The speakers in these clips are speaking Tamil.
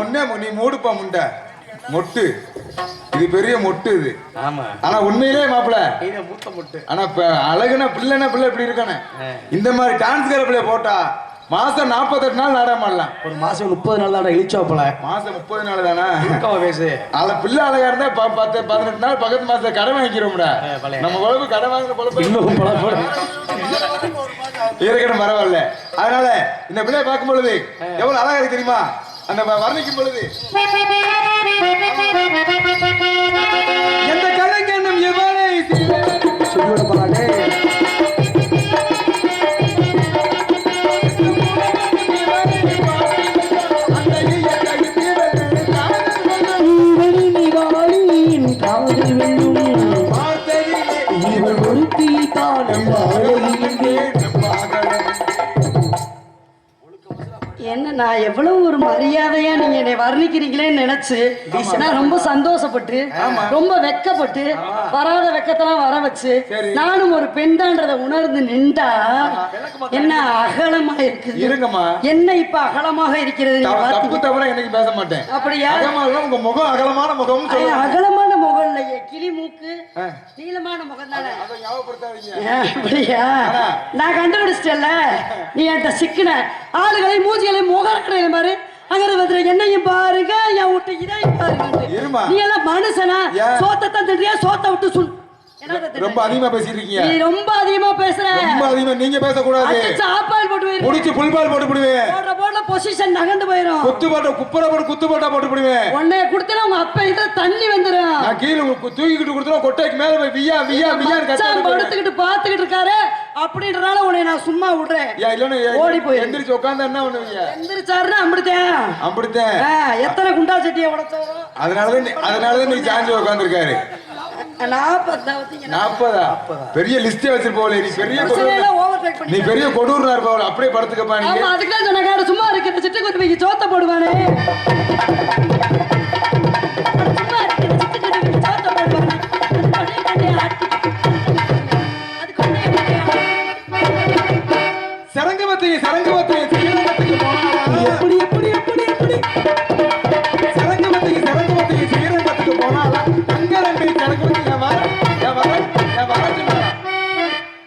ஒன்னே நீ மூடுப்பா முண்டை. மொட்டு. இது பெரிய மொட்டு இது. ஆமா. ஆனா உண்மையிலே மாப்பிள மூத்த முட்டு. ஆனா இப்ப அழகுனா பிள்ளைனா பிள்ளை இப்படி இருக்கானே. இந்த மாதிரி டான்ஸ் பிள்ளை போட்டா மாசம் நாற்பத்தெட்டு நாள் நாடகம் ஆடலாம். ஒரு மாசம் முப்பது நாள் தான் இழிச்சோப்பல மாசம் முப்பது நாள் தானே? பேசு. அதுல பிள்ளை அழகா இருந்தா பத்து பதினெட்டு நாள் பக்கத்து மாசத்துல கடன் வாங்கிக்கிறோம்டா. நம்ம குழம்பு கடன் வாங்குற குழம்பு இன்னும் இருக்கணும் பரவாயில்ல. அதனால இந்த பிள்ளைய பார்க்கும் பொழுது எவ்வளவு அழகா இருக்கு தெரியுமா? அந்த வர்ணிக்கும் பொழுது. நான் எவ்வளவு ஒரு மரியாதையா நீங்க என்னை வர்ணிக்கிறீங்களேன்னு நினைச்சு நான் ரொம்ப சந்தோஷப்பட்டு ரொம்ப வெக்கப்பட்டு வராத வெக்கத்தெல்லாம் வர வச்சு நானும் ஒரு பெண்தான்றதை உணர்ந்து நின்றா என்ன அகலமா இருக்குது? இருங்கம்மா. என்ன இப்ப அகலமாக இருக்கிறது தப்பு தவிர இன்னைக்கு பேச மாட்டேன். அப்படியா? உங்க முகம் அகலமான முகம் இல்லையே கிளி மூக்கு நீளமான முகம் தானே அப்படியா? நான் கண்டுபிடிச்சிட்டேன்ல. நீ என்கிட்ட சிக்கின. ஆளுகளை மூஞ்சிகளை பாரு. அங்க வந்து என்னையும் பாருங்க. என் விட்டு இதையும் பாருங்க. நீ எல்லாம் மனுஷனா? சோத்தத்தான் தின்றியா? சோத்த விட்டு தின்ன? ரொம்ப அதிகமா பேசிட்டு இருக்கீங்க. நீ ரொம்ப அதிகமா பேசுற. ரொம்ப அதிகமா நீங்க பேசக்கூடாது. அடிச்சு ஆப்பால் போட்டு போயிரு. முடிச்சு புல்பால் போட்டு போடுவேன். போடுற போடுற பொசிஷன் நகர்ந்து போயிரும். குத்து போட்ட குப்பரை போட்டு குத்து போட்டா போட்டு போடுவேன். உன்னை கொடுத்தா உங்க அப்பா இதுல தண்ணி வந்துரும். நான் கீழே கு- தூக்கிக்கிட்டு கொடுத்துருவோம் கொட்டைக்கு மேல போய் வியா வியா மச்சான் கத்த படுத்துக்கிட்டு பாத்துக்கிட்டு இருக்காரு. அப்படின்றனால உன்னை நான் சும்மா விடுறேன். ஏன் இல்லன்னு ஓடி போயிரு. எந்திரிச்சு உட்கார்ந்தா என்ன பண்ணுவீங்க? எந்திரிச்சாருன்னா அப்படித்தான் ஆ, எத்தனை குண்டா சட்டியை உடைச்சோம் அதனாலதான் நீ- அதனாலதான் நீ சாஞ்சு உட்காந்துருக்காரு நாற்பதாவது நாற்பதா பெரிய லிஸ்டே வச்சிருப்போல நீ பெரிய கொடூர ஓவர் டேக் நீ பெரிய கொடூரா இருப்பவள் அப்படியே படுத்துக்கப்பா ஆமா நீங்க அதுக்கு தான் சொன்ன சும்மா இருக்கிற சிட்டுக்குருவிக்கு சோத்த போடுவானே. சும்மா இருக்கிற சிட்டுக்குருவிக்கு சோத்த போடுவானே.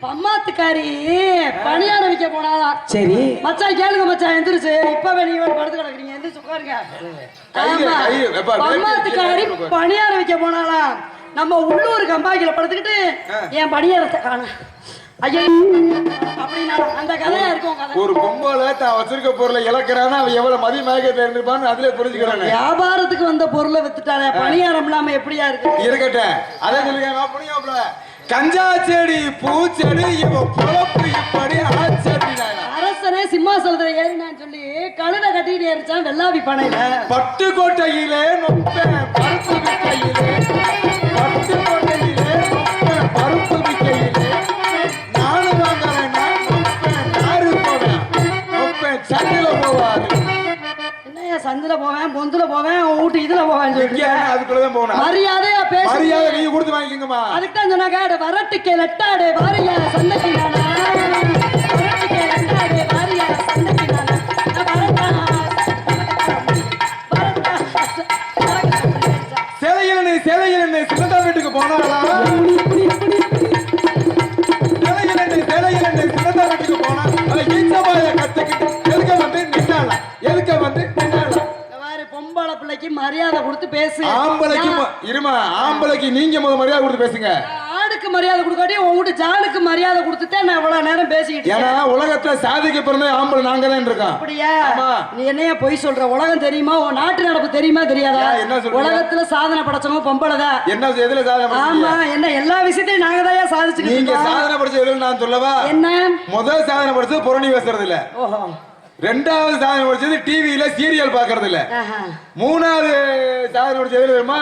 பம்மாத்துக்காரி பணியாரம் வைக்க போனாலாம் சரி. மச்சான் கேளுங்க மச்சான் எந்திரிச்சு. இப்பவே நீங்க படுத்து கிடக்குறீங்க. எந்திரிச்சு உட்காருங்க. ஆமா. பம்மாத்துக்காரி பணியாரம் வைக்க போனாலாம் நம்ம உள்ளூர் கம்பாக்கில படுத்துக்கிட்டு என் பணியாரத்தை காணும் ஒரு பொம்பளை தான் வச்சிருக்க பொருளை இழக்கிறான்னா அவன் எவ்வளவு மதிய மயக்கத்தை இருந்திருப்பான்னு அதுல புரிஞ்சுக்கிறானே வியாபாரத்துக்கு வந்த பொருளை வித்துட்டானே பணியாரம் இல்லாம எப்படியா இருக்கு? இருக்கட்டும். அதை சொல்லுங்க புரியாப்ல கஞ்சா செடி பூச்செடி இவன் பொழப்பு இப்படி ஆச்சடி அரசனே சிம்மாசனத்துல ஏறினான்னு சொல்லி கழுதை கட்டிட்டு ஏறிச்சான் வெள்ளாவி பனையில. பட்டு கோட்டையிலே நொப்பேன் பருப்பு போவேன் பொந்துல போவேன் உன் வீட்டு இதுல போவேன் சொல்லிட்டு அதுக்குள்ளதான் போகணும் மரியாதையா பேச மரியாதை நீங்க கொடுத்து வாங்கிக்கோங்கம்மா. அதுக்கு தான் சொன்னாங்க "அட வரட்டுக்கே லட்டாடு வாரியா சந்தைக்கு நானா? வரட்டுக்கே லட்டாடு வாரியா சந்தைக்கு நானா? சிலையில் சிலையில் சின்னதா வீட்டுக்கு போனாலாம் மரியாதை கொடுத்து பேசு. ஆம்பளைக்கு இருமா ஆம்பளைக்கு நீங்க முத மரியாதை கொடுத்து பேசுங்க. ஆடுக்கு மரியாதை கொடுக்காட்டி உன் வீட்டு ஜானுக்கு மரியாதை கொடுத்துட்டே நான் இவ்வளவு நேரம் பேசிக்கிட்டு ஏன்னா. உலகத்துல சாதிக்க பிறந்த ஆம்பளை நாங்க தான் இருக்கோம் அப்படியா? ஆமா. நீ என்னைய பொய் சொல்ற? உலகம் தெரியுமா? உன் நாட்டு நடப்பு தெரியுமா? தெரியாதா? என்ன சொல்றீங்க? உலகத்துல சாதனை படைச்சவங்க பொம்பளை என்ன எதுல சாதனை ஆமா? என்ன எல்லா விஷயத்தையும் நாங்க தான் சாதிச்சுக்கிட்டு நீங்க சாதனை படிச்ச எதுல நான் சொல்லவா? என்ன? முதல் சாதனை படிச்சது புரணி பேசுறது இல்ல ஓஹோ. ரெண்டாவது சாதனை படிச்சது டிவியில சீரியல் பாக்குறது இல்ல. மூணாவது சாதனை படிச்சது தெரியுமா?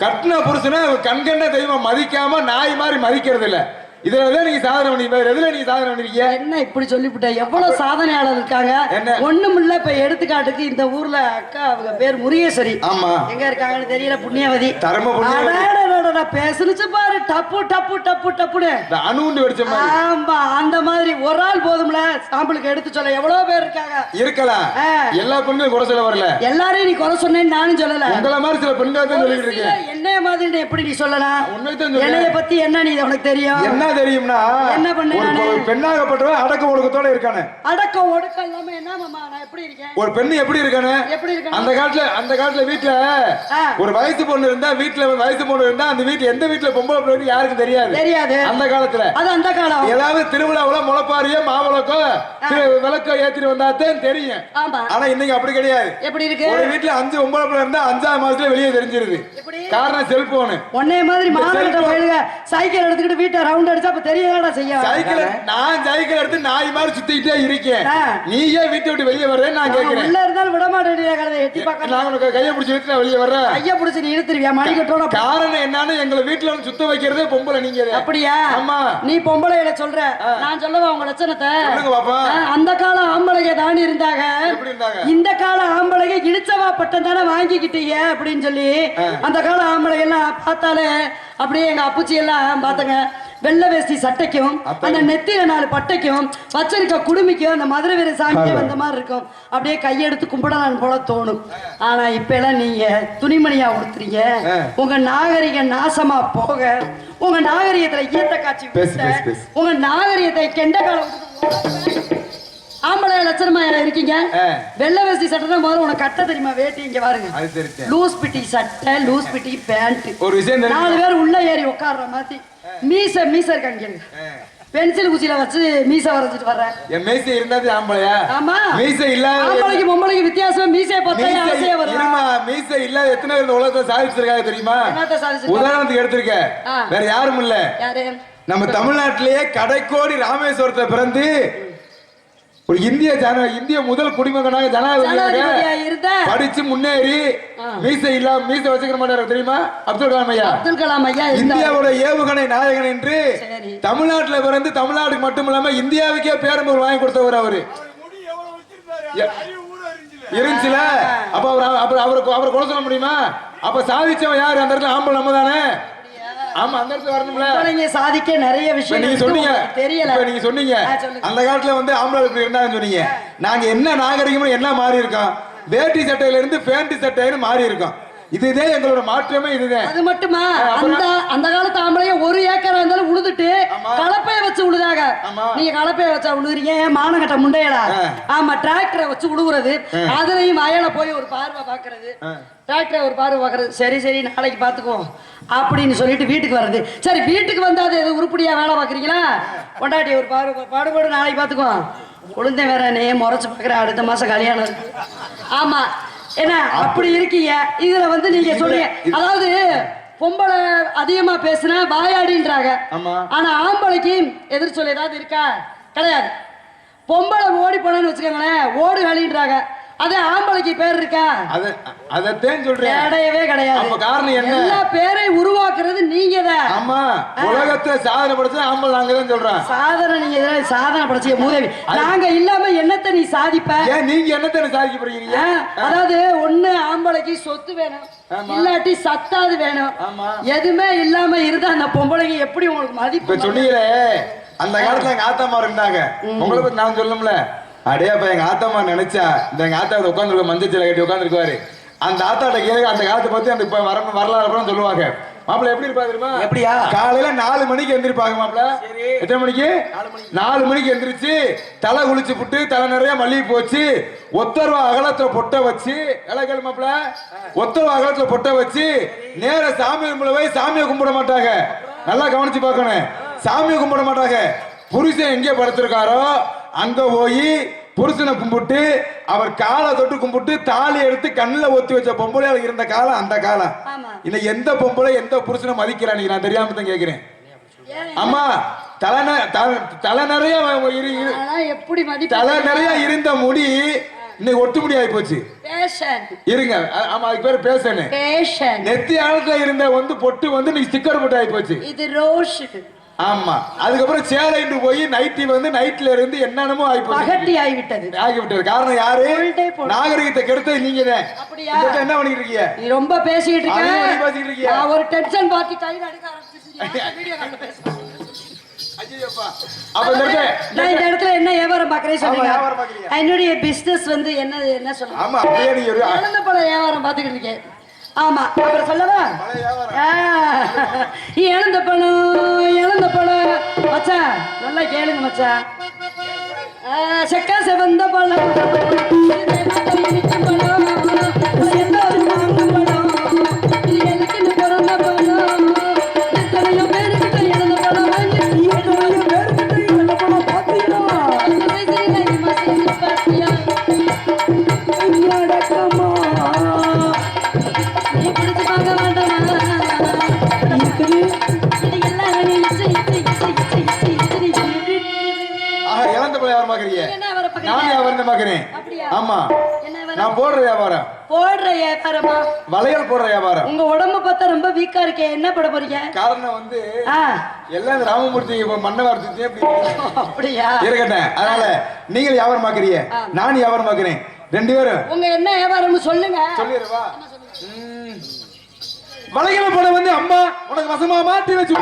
கட்டின புருஷனை கண்கண்ட தெய்வம் மதிக்காம நாய் மாதிரி மதிக்கிறது இல்ல இதுலதான் நீங்க சாதனை பண்ணி எதுல நீங்க சாதனை பண்ணிருக்கீங்க? என்ன இப்படி சொல்லிவிட்ட எவ்வளவு சாதனையாளர் இருக்காங்க? என்ன? ஒண்ணும் இல்ல இப்ப எடுத்துக்காட்டுக்கு இந்த ஊர்ல அக்கா அவங்க பேர் முருகேஸ்வரி. ஆமா. எங்க இருக்காங்கன்னு தெரியல புண்ணியவதி. தர்ம புண்ணியவதி. அடடடடட, பேசுனுச்சு பாரு. டப்பு டப்பு டப்பு டப்புன்னு. இந்த அணுகுண்டு வெடிச்ச மாதிரி. ஆமா அந்த மாதிரி. ஒரு ஆள் போதும்ல. சாம்பிளுக்கு எடுத்து சொல்ல. எவ்வளவு பேர் இருக்காங்க? இருக்கலாம். எல்லா பெண்களும் குறை சொல்ல வரல. எல்லாரையும் நீ குறை சொன்னேன்னு நானும் சொல்லல. உங்கள மாதிரி சில பெண்கள் தான் சொல்லிட்டு சில இருக்கேன் என்னைய மாதிரி எப்படி நீ சொல்லலாம். என்னைய பத்தி என்ன நீ உனக்கு தெரியும்? என்ன தெரியும்னா என்ன நானு? ஒரு பெண்ணாகப்பட்டவன் அடக்க ஒடுக்கத்தோட இருக்கானு. அடக்கம் ஒடுக்கம் இல்லாம என்ன மாமா நான் எப்படி இருக்கேன்? ஒரு பெண் எப்படி இருக்கானு? எப்படி இருக்கணும்? அந்த காலத்துல அந்த காலத்துல வீட்டுல. ஒரு வயசு பொண்ணு இருந்தா வீட்டுல வயசு பொண்ணு இருந்தா அந்த வீட்டுல எந்த வீட்டுல பொம்பளை பிள்ளை யாருக்கும் தெரியாது? தெரியாது. அந்த காலத்துல. அது அந்த காலம். ஏதாவது திருவிழாவுல முளைப்பாரியோ மாவிளக்கோ விளக்கோ ஏத்திட்டு வந்தாத்தான் தெரியும். ஆமா. ஆனா இன்னைக்கு அப்படி கிடையாது. எப்படி இருக்கு? ஒரு வீட்டுல அஞ்சு ஒன்பது பிள்ளை இருந்தா அஞ்சாவது மாசத்துல வெளியே தெரிஞ்சிருது? காரணம் செல்போனு. உன்னைய மாதிரி. பயிலுக சைக்கிள் எடுத்துக்கிட்டு வீட்டை ரவுண்ட் அடிச்சா அப்ப தெரியலடா செய்ய சைக்கிள் நான் சைக்கிள் எடுத்து நாய் மாதிரி சுத்திக்கிட்டே இருக்கேன். ஆ. நீ ஏன் வீட்டை விட்டு வெளியே வர்றேன்னு நான் கேட்கிறேன் உள்ள இருந்தாலும் விட மாட்டேன் எட்டி பார்க்க நான் உனக்கு கையை பிடிச்சி விட்டு நான் வெளியே வர்றேன். கைய புடிச்சு நீ இழுத்துருவியா? மணிக்கட்டோட காரணம் என்னன்னு எங்களை வீட்டுல வந்து சுத்த வைக்கிறதே பொம்பளை நீங்க அப்படியா? ஆமா. நீ பொம்பளையில சொல்ற. நான் சொல்லவா உங்க லட்சணத்தை? அந்த கால ஆம்பளைங்க தாண்டி இருந்தாங்க? இந்த கால ஆம்பளைங்க இழிச்சவா பட்டம் தானே வாங்கிக்கிட்டீங்க அப்படின்னு சொல்லி அந்த கால ஆம்பளைங்க எல்லாம் பார்த்தாலே அப்படியே எங்க அப்புச்சி எல்லாம் பார்த்தங்க. வெள்ளை வேஷ்டி சட்டைக்கும் அந்த நெத்தியில நாலு பட்டைக்கும் வச்சிருக்க குடுமிக்கும் அந்த மதுரை வீர சாமியே வந்த மாதிரி இருக்கும். அப்படியே கையெடுத்து கும்பிடலாம் போல தோணும். ஆனா இப்ப எல்லாம் நீங்க துணிமணியா உடுத்துறீங்க. உங்க நாகரிக நாசமா போக உங்க நாகரிகத்துல ஈத்த காட்சி. உங்க நாகரிகத்தை கெண்ட காலம் ஆம்பளை லட்சணமா இருக்கீங்க. வெள்ளை வேஷ்டி சட்டை தான் முதல்ல உனக்கு கட்ட தெரியுமா? வேட்டி இங்க பாருங்க. லூஸ் பிட்டி சட்டை லூஸ் பிட்டி பேண்ட் ஒரு விஷயம் நாலு பேர் உள்ள ஏறி உட்கார்ற மாதிரி. மீச மீச இருக்காங்க. பென்சில் குச்சியில வச்சு மீச வரைஞ்சிட்டு வர்றேன் என் மீசை இருந்தாது ஆம்பளையா? ஆமா. மீசை இல்லாத ஆம்பளைக்கு பொம்பளைக்கு வித்தியாசம் மீசையை பார்த்தா மீசை ஆசையா வரும் மீசை இல்லாத எத்தனை பேர் உலகத்தை சாதிச்சிருக்காங்க தெரியுமா? உதாரணத்துக்கு எடுத்திருக்க ஆ. வேற யாரும் இல்ல. யாரு? நம்ம தமிழ்நாட்டிலேயே கடைக்கோடி ராமேஸ்வரத்தை பிறந்து ஒரு இந்திய ஜன இந்திய முதல் குடிமகனாக ஜனாதிபதியா ஜனாதிபதியாக படிச்சு முன்னேறி. மீசை இல்லாம மீசை வச்சுக்கிற மாட்டாரு தெரியுமா? அப்துல் கலாம் ஐயா. அப்துல் கலாம் ஐயா இந்தியாவோட ஏவுகணை நாயகன் என்று. தமிழ்நாட்டுல பிறந்து தமிழ்நாட்டுக்கு மட்டும் இல்லாம இந்தியாவுக்கே பேரம்பூர் வாங்கி கொடுத்தவர் அவரு. இருந்துச்சுல? அப்ப அவர் அப்ப அவருக்கு அவரை கொலை சொல்ல முடியுமா? அப்ப சாதிச்சவன் யாரு? அந்த இடத்துல ஆம்பளை நம்ம தானே? ஆமா அந்த இடத்துல வரணும்ல. பொம்பளைங்க சாதிக்க நிறைய விஷயம் நீங்க சொன்னீங்க. தெரியல. இப்ப நீங்க சொன்னீங்க. அந்த காலத்துல வந்து ஆம்பளை இப்படி இருந்தாங்கன்னு சொன்னீங்க? நாங்க என்ன நாகரிகமும் என்ன மாறி இருக்கோம்? வேட்டி சட்டையில இருந்து பேண்ட் சட்டைன்னு மாறி இருக்கோம். இதுதான் எங்களோட மாற்றமே இதுதான். அது மட்டுமா? அந்த அந்த காலத்து ஆம்பளைங்க ஒரு ஏக்கரா இருந்தாலும் உழுதுட்டு. கலப்பைய வச்சு உழுதாங்க. ஆமா. நீங்க கலப்பைய வச்சா உழுகுறீங்க மானகட்ட முண்டையலா ஆ. ஆமா டிராக்டரை வச்சு உழுகுறது அதுலயும் வயல போய் ஒரு பார்வை பாக்குறது. டிராக்டரை ஒரு பார்வை பாக்குறது சரி சரி நாளைக்கு பாத்துக்குவோம் அப்படின்னு சொல்லிட்டு வீட்டுக்கு வர்றது. சரி வீட்டுக்கு வந்தா அது எது உருப்படியா வேலை பாக்குறீங்களா கொண்டாட்டி ஒரு பார்வை பாடுபாடு நாளைக்கு பாத்துக்குவோம் குழந்தை வேற நே முறைச்சு பாக்குற அடுத்த மாசம் கல்யாணம் ஆமா என்ன அப்படி இருக்கீங்க? இதுல வந்து நீங்க சொல்றீங்க. அதாவது பொம்பளை அதிகமா பேசுனா வாயாடின்றாங்க. ஆனா ஆம்பளைக்கு எதிர் சொல்ல ஏதாவது இருக்கா? கிடையாது. பொம்பளை ஓடி போனேன்னு வச்சுக்கோங்களேன் ஓடு களின்றாங்க அதே ஆம்பளைக்கு பேர் இருக்கா? அத அதத்தான் சொல்றேன். கிடையவே கிடையாது. அப்ப காரணம் என்ன? எல்லா பேரையும் உருவாக்குறது நீங்க தான் ஆமா உலகத்தை சாதனை படுத்த ஆம்பளை நாங்க தான் சொல்றேன் சாதனை நீங்க இதெல்லாம் சாதனை படைச்சிய மூதேவி. நாங்க இல்லாம என்னத்தை நீ சாதிப்ப? ஏன் நீங்க என்னத்தை சாதிக்க போறீங்க? அதாவது ஒண்ணு ஆம்பளைக்கு சொத்து வேணும். இல்லாட்டி சத்தாது வேணும். ஆமா. எதுவுமே இல்லாம இருந்தா அந்த பொம்பளைங்க எப்படி உங்களுக்கு மதிப்பு சொன்னீங்களே அந்த காலத்துல எங்க ஆத்தாமா இருந்தாங்க. உங்களை பத்தி நான் சொல்லணும்ல. அடே அப்ப எங்க ஆத்தாமா நினைச்சா இந்த எங்க ஆத்தா உட்காந்துருக்க மஞ்சள் கட்டி உட்காந்துருக்காரு அந்த ஆத்தாட்ட கேளுங்க அந்த காலத்தை பத்தி அந்த இப்ப வர வரலாறு சொல்லுவாங்க. மாப்பிள்ள எப்படி இருப்பா தெரியுமா? எப்படியா? காலையில நாலு மணிக்கு எந்திரிப்பாங்க மாப்பிள்ள. எத்தனை மணிக்கு? நாலு மணிக்கு. எந்திரிச்சு தலை குளிச்சு புட்டு தலை நிறைய மல்லிகை போச்சு ஒத்தரவா அகலத்துல பொட்டை வச்சு இலக்கல் மாப்பிள்ள. ஒத்தரவா அகலத்துல பொட்டை வச்சு நேர சாமி கும்பிட போய் சாமியை கும்பிட மாட்டாங்க. நல்லா கவனிச்சு பார்க்கணும். சாமியை கும்பிட மாட்டாங்க. புருஷன் எங்கே படுத்திருக்காரோ அங்க போய் புருஷனை கும்பிட்டு அவர் காலை தொட்டு கும்பிட்டு தாலி எடுத்து கண்ணுல ஒத்தி வச்ச பொம்பளையால இருந்த காலம் அந்த காலம். இன்னைக்கு எந்த பொம்பளை எந்த புருஷனை மதிக்கிறான் நான் தெரியாம தான் கேக்குறேன். ஏன் அம்மா தலை தலை நிறைய தலை நிறைய இருந்த முடி இன்னைக்கு ஒட்டு முடி ஆகி போச்சு இருங்க. ஆமா அதுக்கு பேர் பேசணும் நெத்தி ஆழத்துல இருந்த வந்து பொட்டு வந்து நீ ஸ்டிக்கர் பொட்டு ஆகி போச்சு இது ரோஷ் ஆமா. அதுக்கப்புறம் சேலைண்டு போய் நைட்டி வந்து நைட்ல இருந்து என்னென்னமோ ஆயிப்போச்சு பகட்டி ஆகிவிட்டது. ஆகிவிட்டது. காரணம் யாரு. நாகரிகத்தை கெடுத்தது நீங்க தான்? என்ன பண்ணிட்டு இருக்கீங்க? நீ ரொம்ப நீ இருக்க ஒரு டென்ஷன் நான் இந்த இடத்துல என்ன வியாபாரம் பாக்குறேன் பாக்குறீங்க. என்னுடைய பிசினஸ் வந்து என்ன என்ன சொல்லுங்க வியாபாரம் பார்த்துக்கிட்டு இருக்கேன். ஆமா அப்புறம் சொல்லவா? இழந்த பழம் இழந்த பழம் மச்சான் நல்லா கேளுங்க மச்சான் ஆ, செக்கா செவந்த பழம் பழம், ஆமா? நான் போடுற வியாபாரம். போடுற வியாபாரமா? வளையல் போடுற வியாபாரம். உங்க உடம்ப பார்த்தா ரொம்ப வீக்கா இருக்கே. என்ன போட போறீங்க? காரணம் வந்து எல்லாம் ராமமூர்த்தி இப்ப மன்னவார்த்தி அப்படி அப்படியா? இருக்கட்டேன் அதனால நீங்கள் வியாபாரம் பாக்குறீங்க. நான் வியாபாரம் பாக்குறேன். ரெண்டு பேரும். உங்க என்ன வியாபாரம்னு சொல்லுங்க. சொல்லிடுவா வளையல போட வந்து அம்மா உனக்கு வசமா மாட்டி வச்சு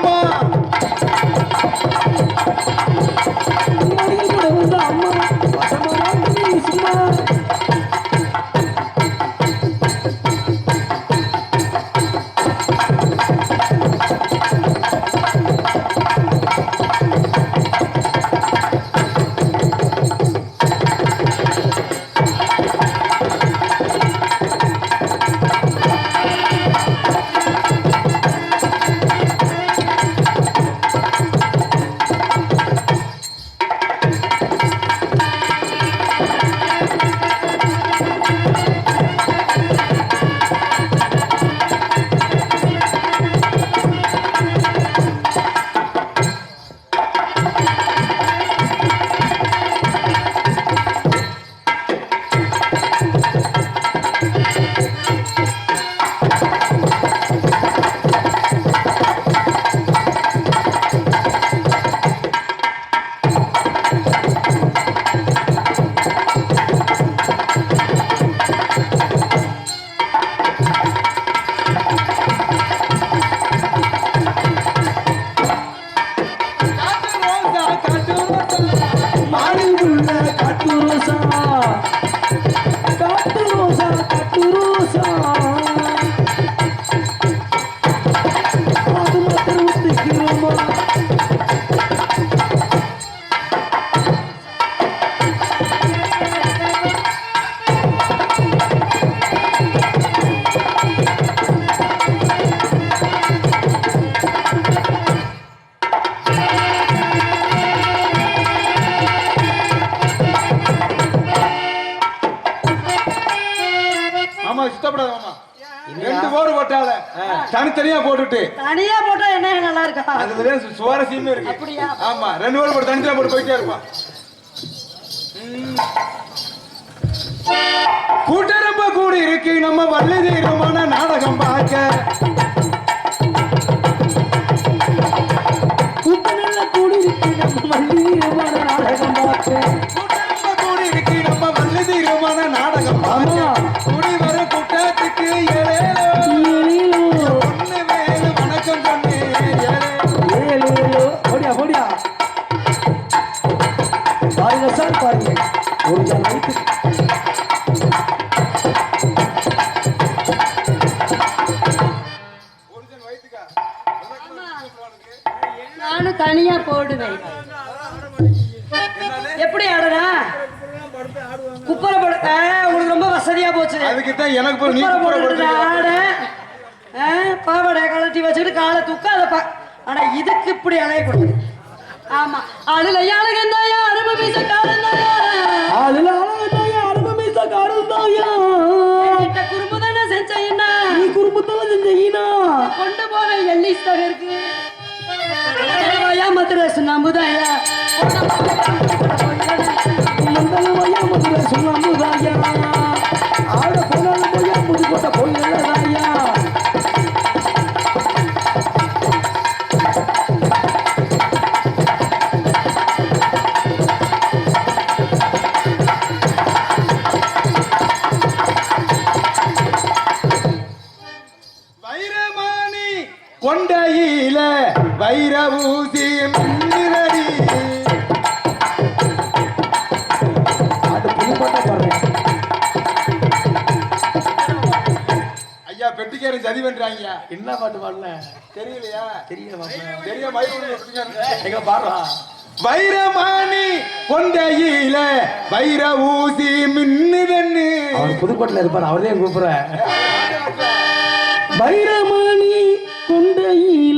உம்மா மாடி ஆமா சுத்தப்படாத மாமா. ரெண்டு போடு போட்டால தனித்தனியா போட்டுட்டு. தனியா போட்டா என்ன நல்லா இருக்கா? அதுலதான் சு- சுவாரஸ்யமே இருக்கு. அப்படியா? ஆமா ரெண்டு போடு போட்டு தனித்தனியா போட்டு போயிட்டே இருப்பான். கூட்டரம்ப கூடி இருக்கு நம்ம வள்ளி தெய்வமான நாடகம் பார்க்க. கூட்டணில கூடி இருக்கு நம்ம மல்லிகமான நாடகம் பார்த்து கூட்டரம்ப கூடி இருக்கு நம்ம வள்ளி தெய்வமான நாடகம் பார்க்க. எனக்கு போய் நீ ஆ, பாவாடை கழட்டி வச்சுக்கிட்டு காலை தூக்காத பா ஆனா இதுக்கு இப்படி அலையக்கூடாது ஆமா. அழுலையா அழகந்தாயா அருமை வீச காலந்தாயா அதுல அழகாயா அனுபவித்த காரணத்தாயா கிட்ட குறும்பு தானே செஞ்சையா நீ குடும்பத்தால செஞ்சீனா கொண்டு போக எள்ளி இருக்கு மதுரையா மதுரை மந்தலமையா மதுரை என்ன பாட்டு பாடல தெரியலையா? தெரிய மயிர் எங்க பாடுறா? வைரமாணி கொண்டையில வைர ஊசி மின்னுதன்னு. அவர் புதுக்கோட்டையில இருப்பார் அவர்தான் கூப்பிடுறேன் வைரமணி கொண்டையில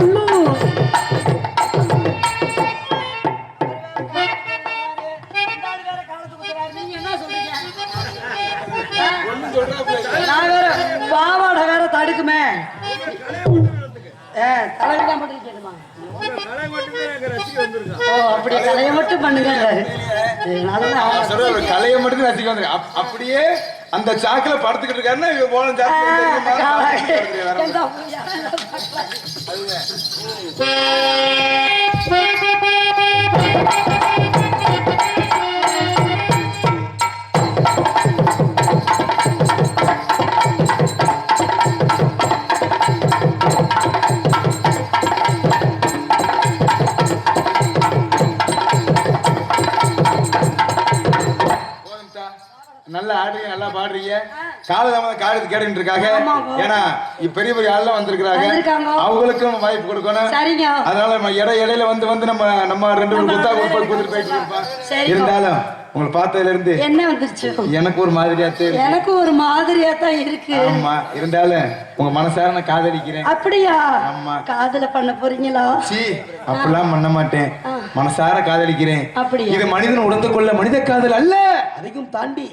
சொல்லு நான் வேற பாவாடை வேற தடுக்குமே ஏ, தலைவிதான் மட்டும் கேட்டுமா ஓ அப்படி கலையை மட்டும் பண்ணுங்கன்றாரு ஏ, நல்லா சொல்ற ஒரு கலையை மட்டும் ரசிக்க வந்து அப்படியே அந்த சாக்குல படுத்துக்கிட்டு இருக்காருன்னா இவ போன சாக்கு நல்லா ஆடுறீங்க நல்லா பாடுறீங்க. காலதாமதம் காலத்து கேட்டுட்டு இருக்காங்க. ஏன்னா பெரிய பெரிய ஆள்லாம் வந்திருக்கிறாங்க. அவங்களுக்கும் வாய்ப்பு கொடுக்கணும் அதனால நம்ம இடை இடையில வந்து வந்து நம்ம நம்ம ரெண்டு பேரும் குத்தா கொடுப்போம் கொடுத்துட்டு போயிட்டு. இருந்தாலும் உங்களை பார்த்ததுல இருந்து என்ன வந்துருச்சு? எனக்கு ஒரு மாதிரியா தெரியும் எனக்கு ஒரு மாதிரியா தான் இருக்கு. ஆமா இருந்தாலும் உங்க மனசார நான் காதலிக்கிறேன். அப்படியா? ஆமா. காதல பண்ண போறீங்களா? சீ அப்படிலாம் பண்ண மாட்டேன். மனசார காதலிக்கிறேன். அப்படியா? இது மனிதன் உணர்ந்து கொள்ள மனித காதல் அல்ல. அதையும் தாண்டி.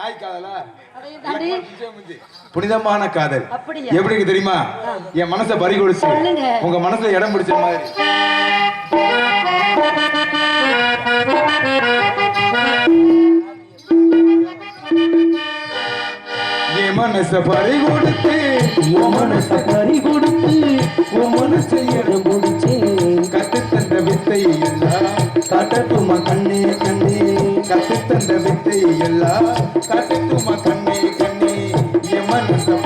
நாய் காதலா? அதையும் தாண்டி? புனிதமான காதல். அப்படியா? எப்படி இருக்கு தெரியுமா? என் மனசை பறி சொல்லுங்க. உங்க மனசுல இடம் பிடிச்ச மாதிரி. மனசை பறி கொடுத்து உன் மனச பறி கொடுத்து உன் மனசை இடம் முடிச்சேன் கத்து தந்த வித்தை எல்லாம் காட்டட்டுமா கண்ணே கண்ணே? கத்து தந்த வித்தை எல்லாம் கட்டுமா கண்ணே கண்ணே? என் மனசை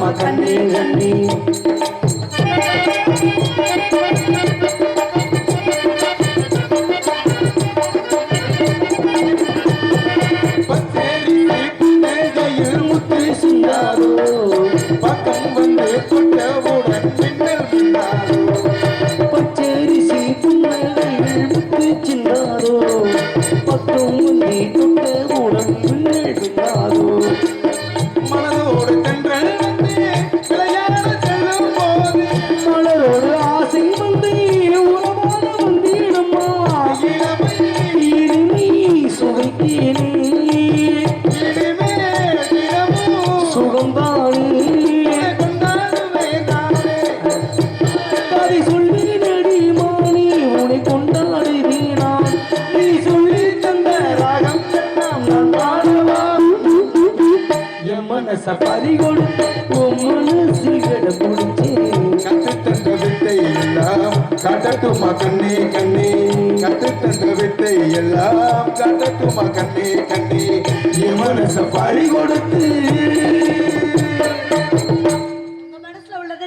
காட்டட்டுமா சபாரி கொடுத்து சீக்கிரம் பிடிச்சி கத்து தந்த வித்தை எல்லாம் கட்டட்டுமா கண்ணே கண்ணே. கத்து தந்த எல்லாம் கண்டக்குமா கண்ணே கண்ணே என் மனச பழி கொடுத்து.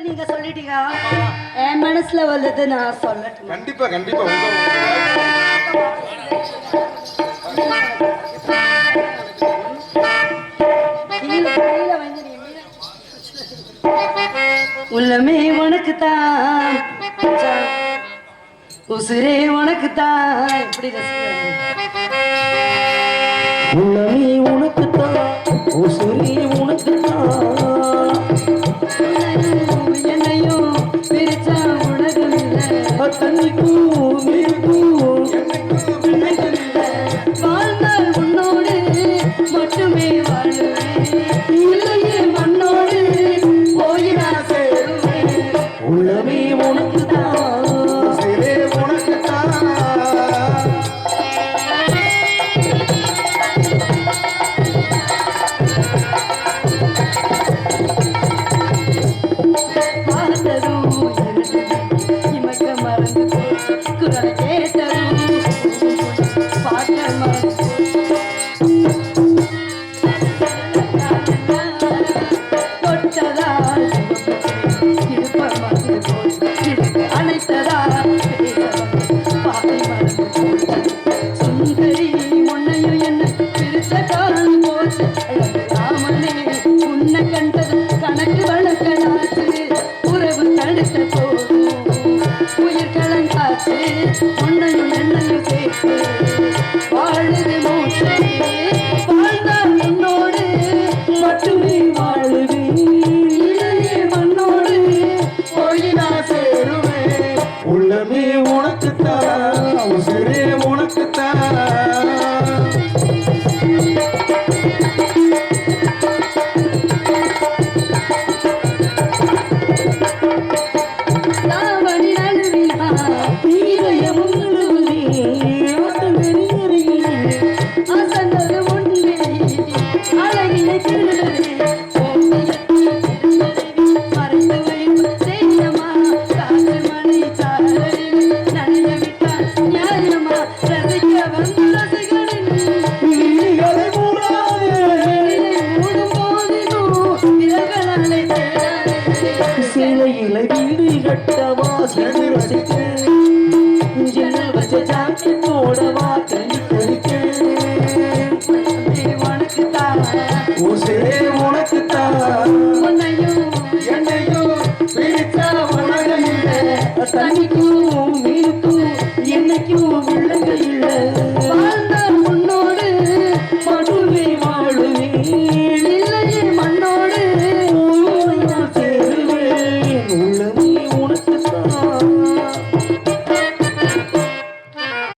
நீங்க சொல்லிட்டீங்க. என் மனசுல உள்ளது நான் சொல்லட்டும்? உள்ளமே உனக்கு உசுரே உனக்குத்தான். எப்படி உள்ளமே உனக்குத்தான் உசுரே உனக்குத்தான். என்னையும் பிரிச்சா உலகம்